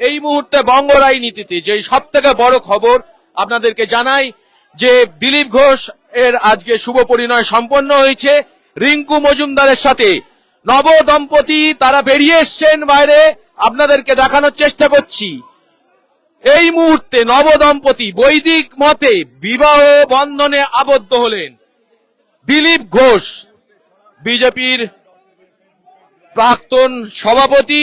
এই মুহূর্তে বঙ্গ রাজনীতিতে যে সব থেকে বড় খবর আপনাদেরকে জানাই যে দিলীপ ঘোষ এর আজকে শুভ পরিণয় সম্পন্ন হয়েছে। রিঙ্কু মজুমদারের সাথে নব দম্পতি তারা বেরিয়ে এসছেন বাইরে। আপনাদেরকে দেখানোর চেষ্টা করছি। এই মুহূর্তে নব দম্পতি বৈদিক মতে বিবাহ বন্ধনে আবদ্ধ হলেন। দিলীপ ঘোষ, বিজেপির প্রাক্তন সভাপতি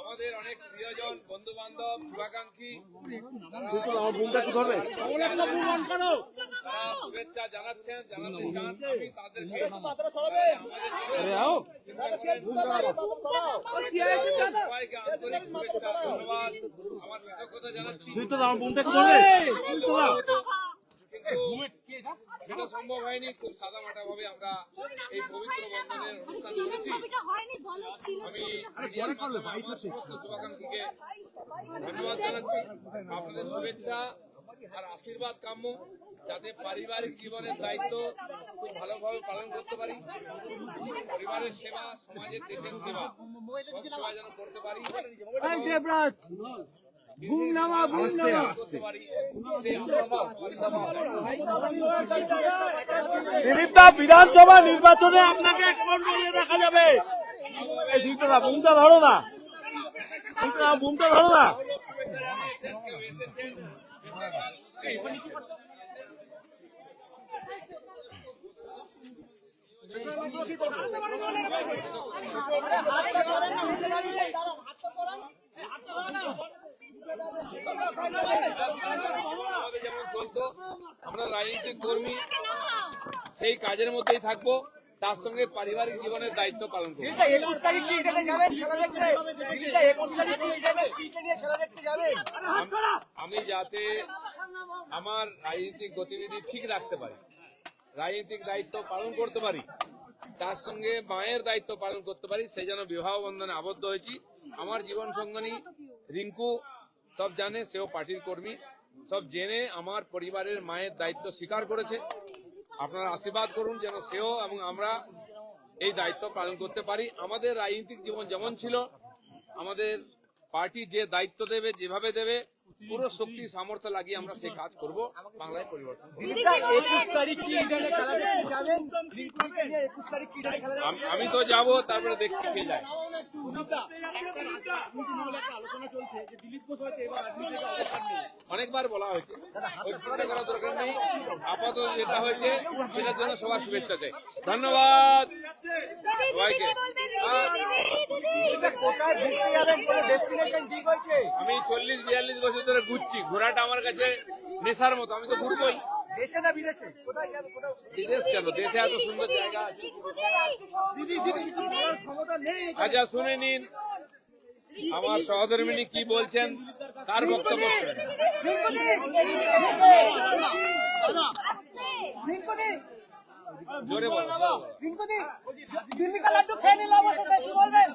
আমাদের অনেক প্রিয়জন বন্ধু বান্ধব শুভাকাঙ্ক্ষী শুভেচ্ছা জানাচ্ছেন জানাতে চান। আমি তাদেরকে সবাইকে আন্তরিক শুভেচ্ছা ধন্যবাদ। আমার কৃতজ্ঞতা জানাচ্ছি। কিন্তু সেটা সম্ভব হয়নি খুব সাদা মাটা ভাবে আমরা এই পবিত্র বন্ধনের অনুষ্ঠান করেছি। আমি মিডিয়ার মাধ্যমে সমস্ত শুভাকাঙ্ক্ষীকে ধন্যবাদ জানাচ্ছি। আপনাদের শুভেচ্ছা আর আশীর্বাদ কাম্য যাতে পারিবারিক জীবনের দায়িত্ব খুব ভালোভাবে পালন করতে পারি। পরিবারের সেবা সমাজের দেশের সেবা সব সেবা যেন করতে পারি। দিলীপদা বিধানসভা নির্বাচনে আপনাকে কোন দলে দেখা যাবে এই বুমটা ধরো না বুমটা ধরো না কেউ এসেছেন আমাদের যেমন চলতো আমরা রাজনৈতিক কর্মী সেই কাজের মধ্যেই থাকব। তার সঙ্গে পারিবারিক জীবনের দায়িত্ব পালন করব। আমি যাতে আমার রাজনৈতিক গতিবিধি ঠিক রাখতে পারি রাজনৈতিক দায়িত্ব পালন করতে পারি তার সঙ্গে মায়ের দায়িত্ব পালন করতে পারি সেই জন্য বিবাহ বন্ধনে আবদ্ধ হয়েছি। আমার জীবন সঙ্গনী রিঙ্কু সব জানে সেও পার্টির কর্মী। সব জেনে আমার পরিবারের মায়ের দায়িত্ব স্বীকার করেছে। আপনারা আশীর্বাদ করুন যেন সেও এবং আমরা এই দায়িত্ব পালন করতে পারি। আমাদের রাজনৈতিক জীবন যেমন ছিল, আমাদের পার্টি যে দায়িত্ব দেবে, যেভাবে দেবে পুরো শক্তি সামর্থ্য লাগিয়ে আমরা সেই কাজ করব বাংলায় পরিবর্তন আম- তো যাব তারপরে দেখছি কে যায়। আলোচনা চলছে যে দিলীপ ঘোষ হয়তো এবার রাজনীতি থেকে অবসর নেই অনেকবার বলা হয়েছে। চিন্তা করার দরকার নেই। আপাতত যেটা হয়েছে সেটার জন্য সবার শুভেচ্ছা চাই। ধন্যবাদ। সবাইকে। কোথায় ঘুরতে যাবেন? কোনো ডেস্টিনেশন ঠিক হয়েছে? আমি চল্লিশ বিয়াল্লিশ বছর ধরে ঘুরছি। ঘোরাটা আমার কাছে নেশার মতো। আমি তো ঘুরবই দেশে না বিদেশে? কোথায় বিদেশ কেন? দেশে এত সুন্দর জায়গা আছে। দিদি দিদি ক্ষমতা নেই। আচ্ছা শুনে নিন। আমার সহধর্মিনী কি বলছেন? তার বক্তব্য জোরে বলো দিল্লি কা লাড্ডু খেয়ে নিল কি বলবেন?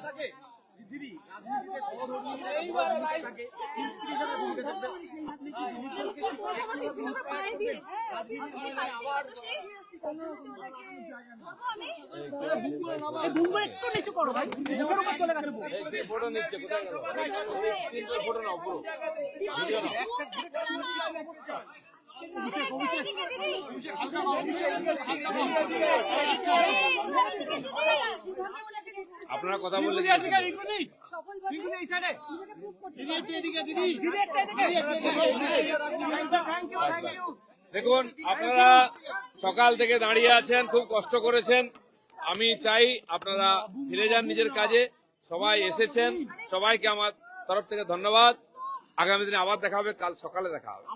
দিদি ফটো নিচ্ছে কোথায় গেল ফটো নাও পুরো নাও আপনারা কথা বললে দেখুন আপনারা সকাল থেকে দাঁড়িয়ে আছেন খুব কষ্ট করেছেন। আমি চাই আপনারা ফিরে যান নিজের কাজে। সবাই এসেছেন। সবাইকে আমার তরফ থেকে ধন্যবাদ। আগামী দিনে আবার দেখা হবে কাল সকালে দেখা হবে।